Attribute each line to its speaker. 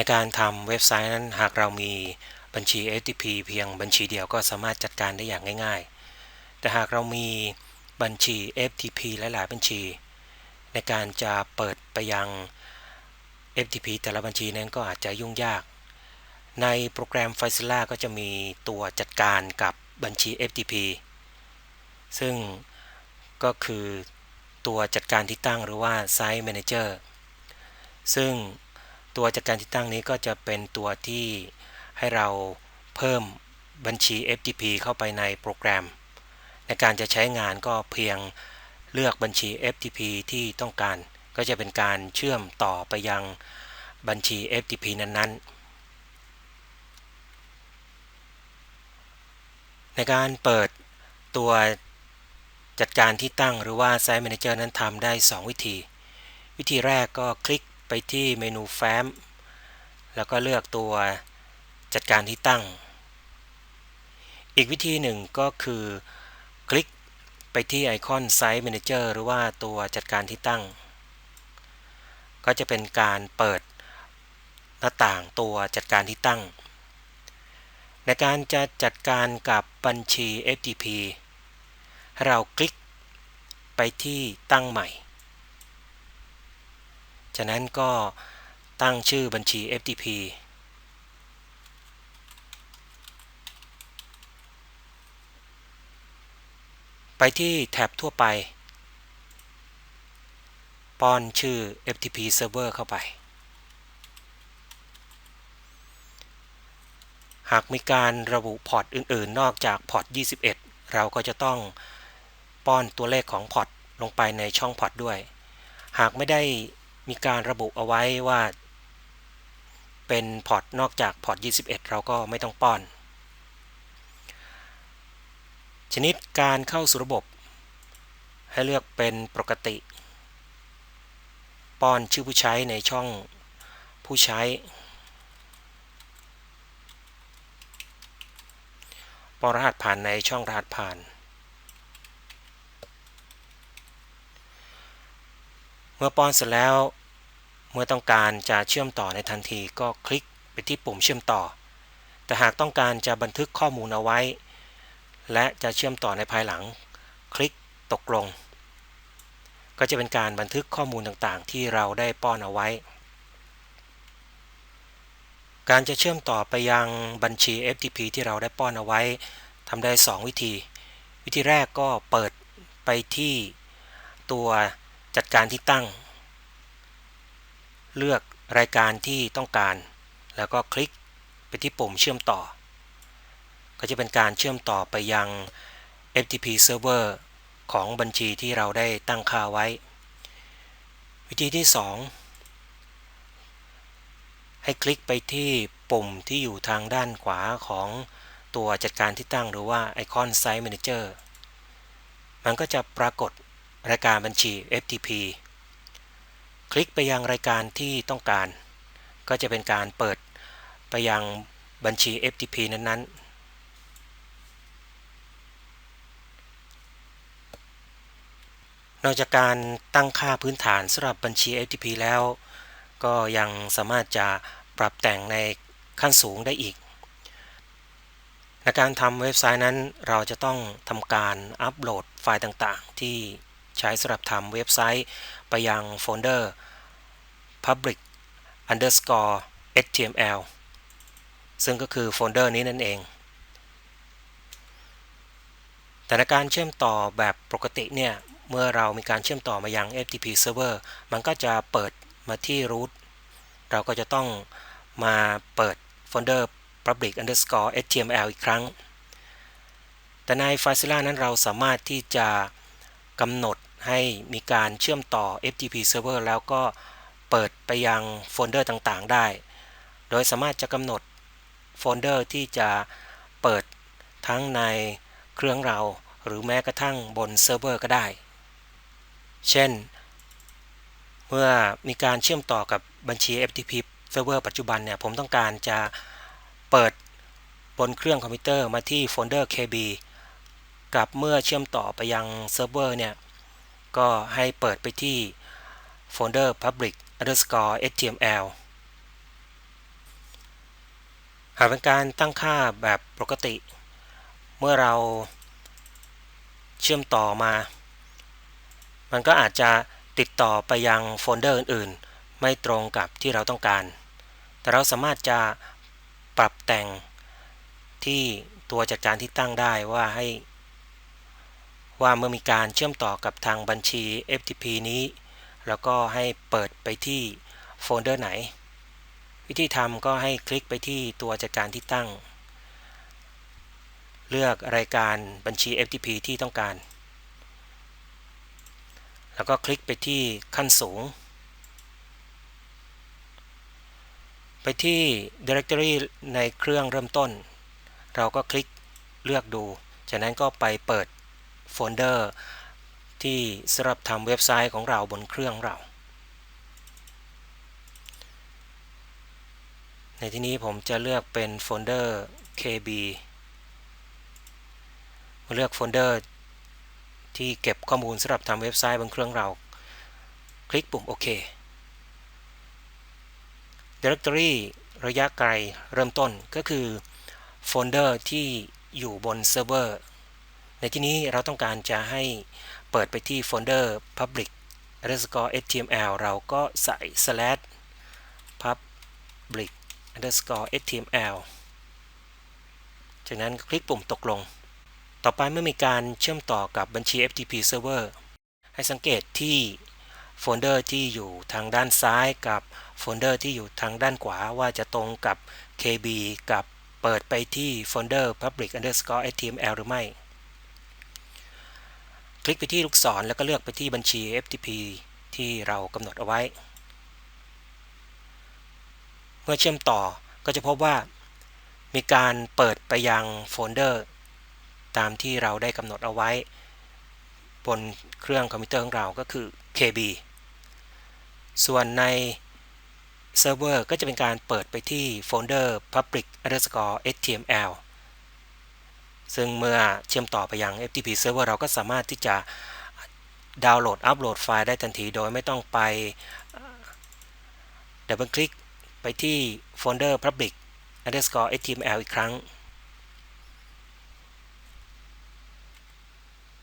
Speaker 1: ในการทำเว็บไซต์นั้นหากเรามีบัญชี FTP เพียงบัญชีเดียวก็สามารถจัดการได้อย่างง่ายๆ แต่หากเรามีบัญชี FTP หลายๆบัญชี ในการจะเปิดไปยัง FTP แต่ละบัญชีนั้นก็อาจจะยุ่งยาก ในโปรแกรม f i l a ก็จะมีตัวจัดการกับบัญชี FTP ซึ่งก็คือตัวจัดการที่ตั้งหรือว่า Site Manager ซึ่ง ตัวจัดการที่ตั้งนี้ก็จะเป็นตัวที่ให้เราเพิ่มบัญชี FTP เข้าไปในโปรแกรม ในการจะใช้งานก็เพียงเลือกบัญชี FTP ที่ต้องการ ก็จะเป็นการเชื่อมต่อไปยังบัญชี FTP นั้นๆในการเปิดตัวจัดการที่ตั้งหรือว่า Site Manager นั้นทำได้ 2 วิธี วิธีแรกก็คลิก ไปที่เมนูแฟ้ม แล้วก็เลือกตัวจัดการที่ตั้ง อีกวิธีหนึ่งก็คือคลิกไปที่ไอคอน Site Manager หรือว่าตัวจัดการที่ตั้ง ก็จะเป็นการเปิดหน้าต่างตัวจัดการที่ตั้ง ในการจะจัดการกับบัญชี FTP เราคลิกไปที่ตั้งใหม่ จากนั้นก็ตั้งชื่อบัญชี FTP ไปที่แท็บทั่วไป ป้อนชื่อ FTP Server เข้าไป หากมีการระบุพอร์ตอื่น ๆ นอกจากพอร์ต 21 เราก็จะต้องป้อนตัวเลขของพอร์ตลงไปในช่องพอร์ตด้วย หากไม่ได้ มีการระบุเอาไว้ว่าเป็นพอร์ตนอกจากพอร์ต 21 เราก็ไม่ต้องป้อน ชนิดการเข้าสู่ระบบ ให้เลือกเป็นปกติ ป้อนชื่อผู้ใช้ในช่องผู้ใช้ ป้อนรหัสผ่านในช่องรหัสผ่าน เมื่อป้อนเสร็จแล้ว เมื่อต้องการจะเชื่อมต่อในทันทีก็คลิกไปที่ปุ่มเชื่อมต่อ แต่หากต้องการจะบันทึกข้อมูลเอาไว้ และจะเชื่อมต่อในภายหลัง คลิกตกลง ก็จะเป็นการบันทึกข้อมูลต่างๆ ที่เราได้ป้อนเอาไว้ การจะเชื่อมต่อไปยังบัญชี FTP ที่เราได้ป้อนเอาไว้ทำได้ 2 วิธี วิธีแรกก็เปิดไปที่ตัวจัดการที่ตั้ง เลือกรายการที่ต้องการ แล้วก็คลิกไปที่ปุ่มเชื่อมต่อ ก็จะเป็นการเชื่อมต่อไปยัง FTP Server ของบัญชีที่เราได้ตั้งค่าไว้ วิธีที่ 2 ให้คลิกไปที่ปุ่มที่อยู่ทางด้านขวาของตัวจัดการที่ตั้งหรือว่าไอคอน Site Manager มันก็จะปรากฏรายการบัญชี FTP คลิกไปยังรายการที่ต้องการ ก็จะเป็นการเปิดไปยังบัญชี FTP นั้นๆนอกจากการตั้งค่าพื้นฐานสำหรับบัญชี FTP แล้ว ก็ยังสามารถจะปรับแต่งในขั้นสูงได้อีก ในการทำเว็บไซต์นั้นเราจะต้องทำการอัปโหลดไฟล์ต่างๆ ที่ ใช้สำหรับทำเว็บไซต์ไปยังโฟลเดอร์ public underscore html ซึ่งก็คือโฟลเดอร์นี้นั่นเอง แต่ในการเชื่อมต่อแบบปกติเนี่ย เมื่อเรามีการเชื่อมต่อมายัง FTP server มันก็จะเปิดมาที่ root เราก็จะต้องมาเปิดโฟลเดอร์ public underscore html อีกครั้ง แต่ใน Filezilla นั้นเราสามารถที่จะกำหนด ให้มีการเชื่อมต่อ FTP Server แล้วก็เปิดไปยังโฟลเดอร์ต่างๆ ได้ โดยสามารถจะกำหนดโฟลเดอร์ที่จะเปิดทั้งในเครื่องเรา หรือแม้กระทั่งบนเซิร์ฟเวอร์ก็ได้ เช่น เมื่อมีการเชื่อมต่อกับบัญชี FTP Server ปัจจุบันเนี่ย ผมต้องการจะเปิดบนเครื่องคอมพิวเตอร์มาที่โฟลเดอร์ KB กับเมื่อเชื่อมต่อไปยังเซิร์ฟเวอร์เนี่ย ก็ให้เปิดไปที่โฟลเดอร์ public underscore html หากเป็นการตั้งค่าแบบปกติ เมื่อเราเชื่อมต่อมา มันก็อาจจะติดต่อไปยังโฟลเดอร์อื่นๆ ไม่ตรงกับที่เราต้องการ แต่เราสามารถจะปรับแต่งที่ตัวจัดการที่ตั้งได้ว่าให้ ว่าเมื่อมีการเชื่อมต่อกับทางบัญชี FTP นี้ แล้วก็ให้เปิดไปที่โฟลเดอร์ไหน วิธีทำก็ให้คลิกไปที่ตัวจัดการที่ตั้ง เลือกรายการบัญชี FTP ที่ต้องการ แล้วก็คลิกไปที่ขั้นสูง ไปที่ Directory ในเครื่องเริ่มต้น เราก็คลิกเลือกดู จากนั้นก็ไปเปิด โฟลเดอร์ ที่สำหรับทำเว็บไซต์ของเราบนเครื่องเรา ในที่นี้ผมจะเลือกเป็นโฟลเดอร์ KB เลือกโฟลเดอร์ ที่เก็บข้อมูลสำหรับทำเว็บไซต์บนเครื่องเรา คลิกปุ่มโอเค Directory ระยะไกลเริ่มต้นก็คือโฟลเดอร์ที่อยู่บนเซิร์ฟเวอร์ ในที่นี้เราต้องการจะให้เปิดไปที่โฟลเดอร์ public underscore html เราก็ใส่ slash public underscore html จากนั้นคลิกปุ่มตกลง ต่อไปเมื่อมีการเชื่อมต่อกับบัญชี FTP server ให้สังเกตที่โฟลเดอร์ที่อยู่ทางด้านซ้ายกับโฟลเดอร์ที่อยู่ทางด้านขวาว่าจะตรงกับ KB กับเปิดไปที่โฟลเดอร์ public underscore html หรือไม่ ลิกไปที่ลูกศรแล้วก็เลือกไปที่บัญชี FTP ที่เรากำหนดเอาไว้ เมื่อเชื่อมต่อก็จะพบว่า มีการเปิดไปยังโฟลเดอร์ ตามที่เราได้กำหนดเอาไว้ บนเครื่องคอมพิวเตอร์ของเราก็คือ KB ส่วนในเซิร์ฟเวอร์ก็จะเป็นการเปิดไปที่โฟลเดอร์ public underscore html ซึ่งเมื่อเชื่อมต่อไปยัง FTP server เราก็สามารถที่จะดาวน์โหลดอัปโหลดไฟล์ได้ทันทีโดยไม่ต้องไปดับเบิลคลิกไปที่โฟลเดอร์ public underscore html อีกครั้ง